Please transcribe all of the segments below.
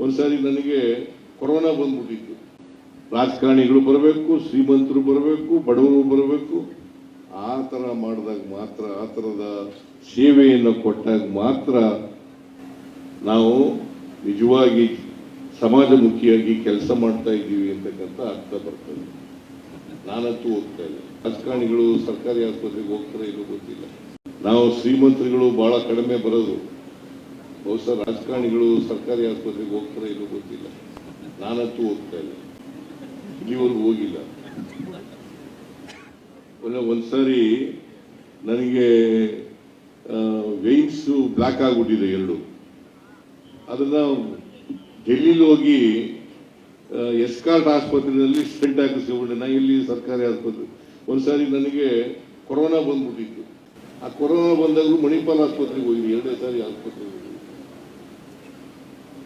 ಒಂದ್ಸಾರಿ ನನಗೆ ಕೊರೋನಾ ಬಂದ್ಬಿಟ್ಟಿತ್ತು. ರಾಜಕಾರಣಿಗಳು ಬರಬೇಕು, ಶ್ರೀಮಂತರು ಬರಬೇಕು, ಬಡವರು ಬರಬೇಕು. ಆ ಥರ ಮಾಡಿದಾಗ ಮಾತ್ರ, ಆ ಥರದ ಸೇವೆಯನ್ನು ಕೊಟ್ಟಾಗ ಮಾತ್ರ ನಾವು ನಿಜವಾಗಿ ಸಮಾಜಮುಖಿಯಾಗಿ ಕೆಲಸ ಮಾಡ್ತಾ ಇದ್ದೀವಿ ಅಂತಕ್ಕಂಥ ಅರ್ಥ ಬರ್ತದೆ ನಾನಂತೂ ಹೋಗ್ತಾ ಇಲ್ಲ. ರಾಜಕಾರಣಿಗಳು ಸರ್ಕಾರಿ ಆಸ್ಪತ್ರೆಗೆ ಹೋಗ್ತಾರೆ ಇಲ್ಲೋ ಗೊತ್ತಿಲ್ಲ. ನಾವು ಶ್ರೀಮಂತರುಗಳು ಬಹಳ ಕಡಿಮೆ ಬರೋದು. ಬಹುಶಃ ರಾಜಕಾರಣಿಗಳು ಸರ್ಕಾರಿ ಆಸ್ಪತ್ರೆಗೆ ಹೋಗ್ತಾರೆ ಇಲ್ಲೋ ಗೊತ್ತಿಲ್ಲ. ನಾನಂತೂ ಹೋಗ್ತಾ ಇಲ್ಲ. ಇಲ್ಲಿವರೆಗೂ ಹೋಗಿಲ್ಲ. ಒಂದ್ಸರಿ ನನಗೆ ವೆಯ್ನ್ಸ್ ಬ್ಲಾಕ್ ಆಗ್ಬಿಟ್ಟಿದೆ ಎರಡು. ಅದನ್ನ ಡೆಲ್ಲಿಲಿ ಹೋಗಿ ಎಸ್ಕಾರ್ಟ್ ಆಸ್ಪತ್ರೆಯಲ್ಲಿ ಸ್ಟೆಂಟ್ ಹಾಕಿಸ್ಕೊಂಡೆ. ನಾ ಇಲ್ಲಿ ಸರ್ಕಾರಿ ಆಸ್ಪತ್ರೆ. ಒಂದ್ಸಾರಿ ನನಗೆ ಕೊರೋನಾ ಬಂದ್ಬಿಟ್ಟಿತ್ತು. ಆ ಕೊರೋನಾ ಬಂದಾಗಲೂ ಮಣಿಪಾಲ್ ಆಸ್ಪತ್ರೆಗೆ ಹೋಗಿದ್ದೆ. ಎರಡೇ ಸಾರಿ ಆಸ್ಪತ್ರೆಗೆ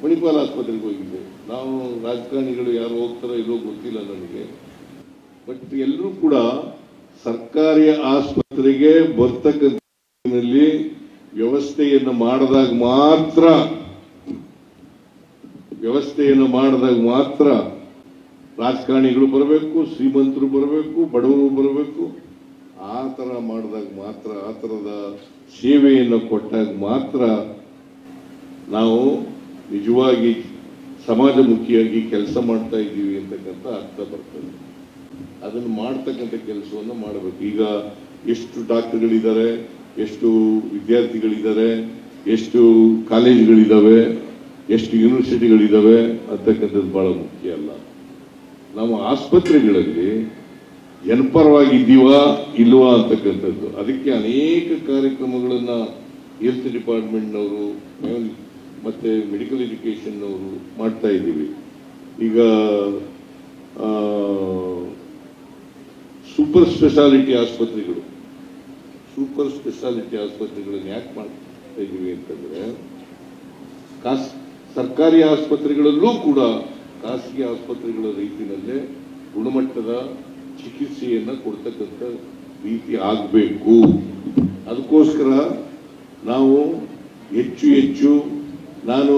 ಮಣಿಪಾಲ್ ಆಸ್ಪತ್ರೆಗೆ ಹೋಗಿದ್ದೆ. ನಾವು ರಾಜಕಾರಣಿಗಳು ಯಾರು ಹೋಗ್ತಾರೋ ಇಲ್ಲೋ ಗೊತ್ತಿಲ್ಲ ನನಗೆ. ಬಟ್ ಎಲ್ಲರೂ ಕೂಡ ಸರ್ಕಾರಿ ಆಸ್ಪತ್ರೆಗೆ ಬರ್ತಕ್ಕಂಥಲ್ಲಿ ವ್ಯವಸ್ಥೆಯನ್ನು ಮಾಡಿದಾಗ ಮಾತ್ರ, ವ್ಯವಸ್ಥೆಯನ್ನು ಮಾಡಿದಾಗ ಮಾತ್ರ ರಾಜಕಾರಣಿಗಳು ಬರಬೇಕು, ಶ್ರೀಮಂತರು ಬರಬೇಕು, ಬಡವರು ಬರಬೇಕು. ಆ ಥರ ಮಾಡಿದಾಗ ಮಾತ್ರ, ಆ ಥರದ ಸೇವೆಯನ್ನು ಕೊಟ್ಟಾಗ ಮಾತ್ರ ನಾವು ನಿಜವಾಗಿ ಸಮಾಜಮುಖಿಯಾಗಿ ಕೆಲಸ ಮಾಡ್ತಾ ಇದ್ದೀವಿ ಅಂತಕ್ಕಂಥ ಅರ್ಥ ಬರ್ತದೆ. ಅದನ್ನು ಮಾಡ್ತಕ್ಕಂಥ ಕೆಲಸವನ್ನು ಮಾಡಬೇಕು. ಈಗ ಎಷ್ಟು ಡಾಕ್ಟರ್ಗಳಿದ್ದಾರೆ, ಎಷ್ಟು ವಿದ್ಯಾರ್ಥಿಗಳಿದ್ದಾರೆ, ಎಷ್ಟು ಕಾಲೇಜುಗಳಿದ್ದಾವೆ, ಎಷ್ಟು ಯೂನಿವರ್ಸಿಟಿಗಳಿದ್ದಾವೆ ಅಂತಕ್ಕಂಥದ್ದು ಬಹಳ ಮುಖ್ಯ ಅಲ್ಲ. ನಮ್ಮ ಆಸ್ಪತ್ರೆಗಳಲ್ಲಿ ಜನಪರವಾಗಿದ್ದೀವಾ ಇಲ್ವಾ ಅಂತಕ್ಕಂಥದ್ದು. ಅದಕ್ಕೆ ಅನೇಕ ಕಾರ್ಯಕ್ರಮಗಳನ್ನು ಹೆಲ್ತ್ ಡಿಪಾರ್ಟ್ಮೆಂಟ್ನವರು ಮತ್ತೆ ಮೆಡಿಕಲ್ ಎಜುಕೇಶನ್ನವರು ಮಾಡ್ತಾ ಇದ್ದೀವಿ. ಈಗ ಸೂಪರ್ ಸ್ಪೆಷಾಲಿಟಿ ಆಸ್ಪತ್ರೆಗಳು. ಸೂಪರ್ ಸ್ಪೆಷಾಲಿಟಿ ಆಸ್ಪತ್ರೆಗಳನ್ನು ಯಾಕೆ ಮಾಡ್ತಾ ಇದ್ದೀವಿ ಅಂತಂದ್ರೆ ಖಾಸ್ ಸರ್ಕಾರಿ ಆಸ್ಪತ್ರೆಗಳಲ್ಲೂ ಕೂಡ ಖಾಸಗಿ ಆಸ್ಪತ್ರೆಗಳ ರೀತಿಯಲ್ಲೇ ಗುಣಮಟ್ಟದ ಚಿಕಿತ್ಸೆಯನ್ನ ಕೊಡ್ತಕ್ಕಂಥ ರೀತಿ ಆಗಬೇಕು. ಅದಕ್ಕೋಸ್ಕರ ನಾವು ಹೆಚ್ಚು ಹೆಚ್ಚು ನಾನು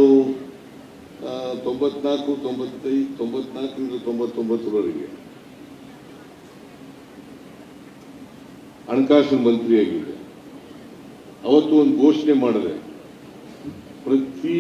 ತೊಂಬತ್ನಾಲ್ಕು ತೊಂಬತ್ತೈದು ತೊಂಬತ್ನಾಲ್ಕರಿಂದ ತೊಂಬತ್ತೊಂಬತ್ತರವರೆಗೆ ಹಣಕಾಸು ಮಂತ್ರಿಯಾಗಿದ್ದೆ. ಅವತ್ತು ಒಂದು ಘೋಷಣೆ ಮಾಡಿದೆ. ಪ್ರತಿ